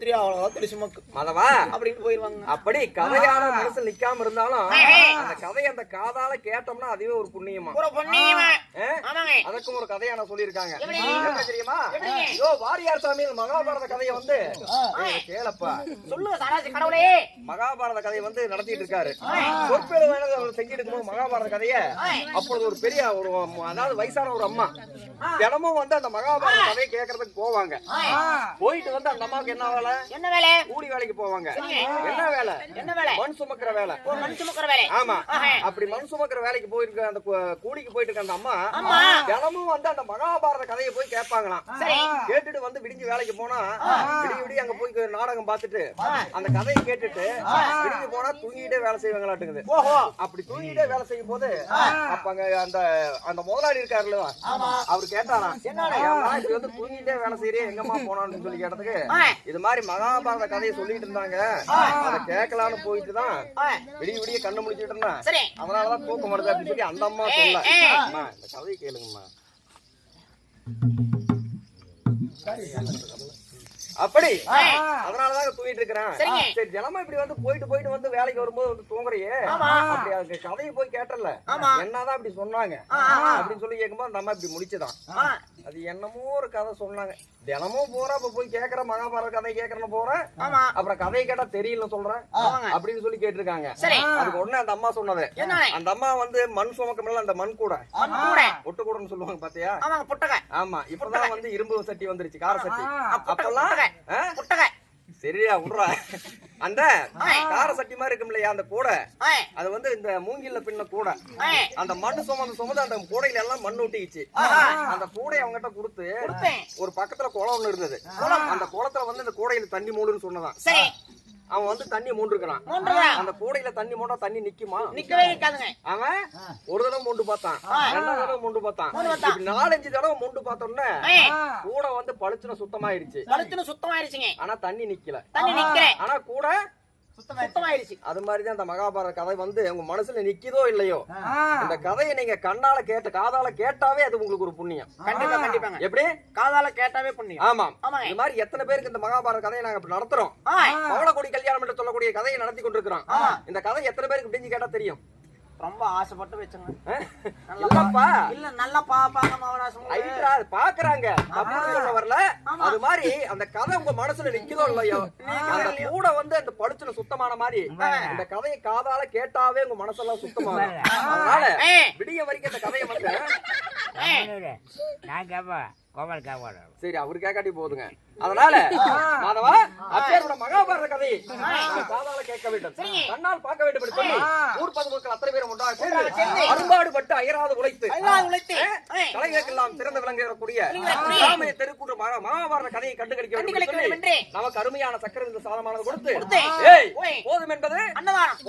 தெரியும் அவ்வளவுதான் தெரியும் சுமக்கு மதவா? அப்படின்னு போயிருவாங்க. அப்படி கதையான மனசுல நிக்காம இருந்தாலும். அந்த கதையை அந்த காதால கேட்டோம்னா அதுவே ஒரு புண்ணியமா? ஒரு பொண்ணியமா? அதுக்கும் ஒரு கதையா நான் சொல்லியிருக்காங்க. தெரியுமா? இதோ வாரியார் சாமியில் மகாபாரத கதையை வந்து கேளப்பா. சொல்லுங்க சராசி கடவுளே. மகாபாரத கதையை வந்து நடத்திட்டு இருக்காரு. பொறுப்பேறு அவர் செஞ்சுட்டு இருக்கும்போது மகாபாரத கதைய அப்பொழுது ஒரு பெரிய ஒரு அதாவது வயசான ஒரு அம்மா. தினமும் வந்து அந்த மகாபாரத கதையை கேட்கறதுக்கு போவாங்க. போயிட்டு வந்து அந்த அம்மாவுக்கு என்ன வேலை? என்ன வேலை? கூலி வேலைக்கு போவாங்க. என்ன வேலை? என்ன வேலை? மண் சுமக்கிற வேலை. மண் சுமக்கிற வேலை. ஆமா. அப்படி மண் சுமக்கிற வேலைக்கு போயிருக்க அந்த கூலிக்கு போயிட்டு இருக்க அந்த அம்மா. தினமும் வந்து அந்த மகாபாரத கதையை போய் கேட்பாங்களாம். கேட்டுட்டு வந்து விடிஞ்சு வேலைக்கு போனா விடிய விடிய அங்க போய் நாடகம் பார்த்துட்டு அந்த கதையை கேட்டுட்டு விடிஞ்சு போனா தூங்கிட்டே வேலை செய்வாங்களாட்டுங்குது ஓஹோ. அப்படி தூங்கிட்டே வேலை செய்யும் போது அப்ப அங்க அந்த அந்த முதலாளி இருக்காருல்ல அவர் கேட்டாராம் இப்படி வந்து தூங்கிட்டே வேலை செய்யறே எங்கம்மா போனான்னு சொல்லி கேட்டதுக்கு. இது மாதிரி மகாபாரத கதையை சொல்லிட்டு இருந்தாங்க. அதை கேட்கலான்னு போயிட்டு தான். விடிய விடிய கண்ணு முடிச்சிட்டு இருந்தேன். சரி. அதனாலதான் தூக்கம் வருது அப்படின்னு சொல்லி அந்த அம்மா சொல்ல. அம்மா, இந்த கதையை கேளுங்கம்மா. அப்படி? அதனாலதான் தூங்கிட்டு இருக்கிறேன். சரி தினமும் இப்படி வந்து போயிட்டு போயிட்டு வந்து வேலைக்கு வரும்போது வந்து தூங்குறையே? ஆமா. அப்படி அதுக்கு கதையை போய் கேட்டல. என்னதான் அப்படி சொன்னாங்க. அப்படின்னு சொல்லி கேட்கும்போது அந்த அம்மா இப்படி முடிச்சுதான். அது என்னமோ ஒரு கதை சொன்னாங்க. தினமும் போற அப்ப போய் கேக்குற மகாபாரத கதை கேக்குறேன்னு போறேன் ஆமா. அப்புறம் கதையை கேட்டா தெரியல சொல்றேன். அப்படின்னு சொல்லி கேட்டிருக்காங்க. சரி. அதுக்கு உடனே அந்த அம்மா சொன்னது. என்ன அந்த அம்மா வந்து மண் சுமக்கமில்ல அந்த மண் கூட. ஒட்டு கூடன்னு சொல்லுவாங்க பாத்தியா? ஆமா. இப்பதான் வந்து இரும்பு சட்டி வந்துருச்சு கார சட்டி. அப்பெல்லாம் சரியா விட்றா. அந்த கார சட்டி மாதிரி இருக்கும் இல்லையா அந்த கூடை. அது வந்து இந்த மூங்கில்ல பின்ன கூடை. அந்த மண்ணு சுமந்து சுமந்து அந்த கூடையில எல்லாம் மண் ஒட்டிக்கிச்சு அந்த கூடையை அவங்ககிட்ட கொடுத்து. ஒரு பக்கத்துல குளம் ஒண்ணு இருந்தது. அந்த குளத்துல வந்து இந்த கூடையில தண்ணி மூடுன்னு சொன்னதான். அவன் வந்து தண்ணி மூண்டுருக்கான் மூன்றுதான் அந்த கூடையில தண்ணி மூண்டா தண்ணி நிக்குமா? நிக்கவே நிக்காதுங்க. அவன் ஒரு தடவை மூண்டு பார்த்தான். ரெண்டாவது தடவை மூண்டு பார்த்தான். நாலஞ்சு தடவை மூண்டு பார்த்தோன்னே ஆ. கூட வந்து பளிச்சுன்னு சுத்தமாயிருச்சு. கழுத்துன்னு சுத்தமாயிருச்சுங்க. ஆனா தண்ணி நிக்கல. தண்ணி நிக்கிறேன் ஆனா கூட சுத்தமாயிருச்சு அது மாதிரிதான் அந்த மகாபாரத கதை வந்து உங்க மனசுல நிக்குதோ இல்லையோ? இந்த கதையை நீங்க கண்ணால கேட்ட காதால கேட்டாவே அது உங்களுக்கு ஒரு புண்ணியம். கண்டிப்பா கண்டிப்பாங்க. எப்படி? காதால கேட்டாவே புண்ணியம். ஆமாம் ஆமாங்க. இது மாதிரி எத்தனை பேருக்கு இந்த மகாபாரத கதையை நாங்க இப்ப நடத்துறோம். பவளக்கொடி கல்யாணம் என்று சொல்லக்கூடிய கதையை நடத்தி கொண்டிருக்கிறோம். இந்த கதை எத்தனை பேருக்கு பிடிஞ்சு கேட்டா தெரியும்? ரொம்ப ஆசைப்பட்டு வச்சுங்க? இல்லப்பா. இல்ல நல்லா பாப்பாங்க பாக்குறாங்க. வரல. அது மாதிரி அந்த கதை உங்க மனசுல நிக்குதோ இல்லையோ? அந்த கூட வந்து அந்த பளிச்சுல சுத்தமான மாதிரி இந்த கதையை காதால கேட்டாவே உங்க மனசெல்லாம் சுத்தமாகும். அதனால விடிய வரைக்கும் இந்த கதையை வந்து நான் கேட்பாடு சரி அவரு கேட்காட்டி போதுங்க. அதனால மாதவா அப்பேரோட மகாபாரத கதை நான் காதால கேட்க வேண்டும். கண்ணால் பார்க்க வேண்டும் என்று சொல்லி ஊர் பொதுமக்கள் அத்தனை பேரும் ஒன்றாக சேர்ந்து அரும்பாடுபட்டு அயராது உழைத்து கலைஞருக்கெல்லாம் சிறந்த விளங்கக்கூடிய ராமைய தெருக்கூட்டு மகா- மகாபாரத கதையை கண்டுகளிக்க வேண்டும் நமக்கு அருமையான சக்கர சாதமானது கொடுத்து. போதும் என்பது அன்னதானம்.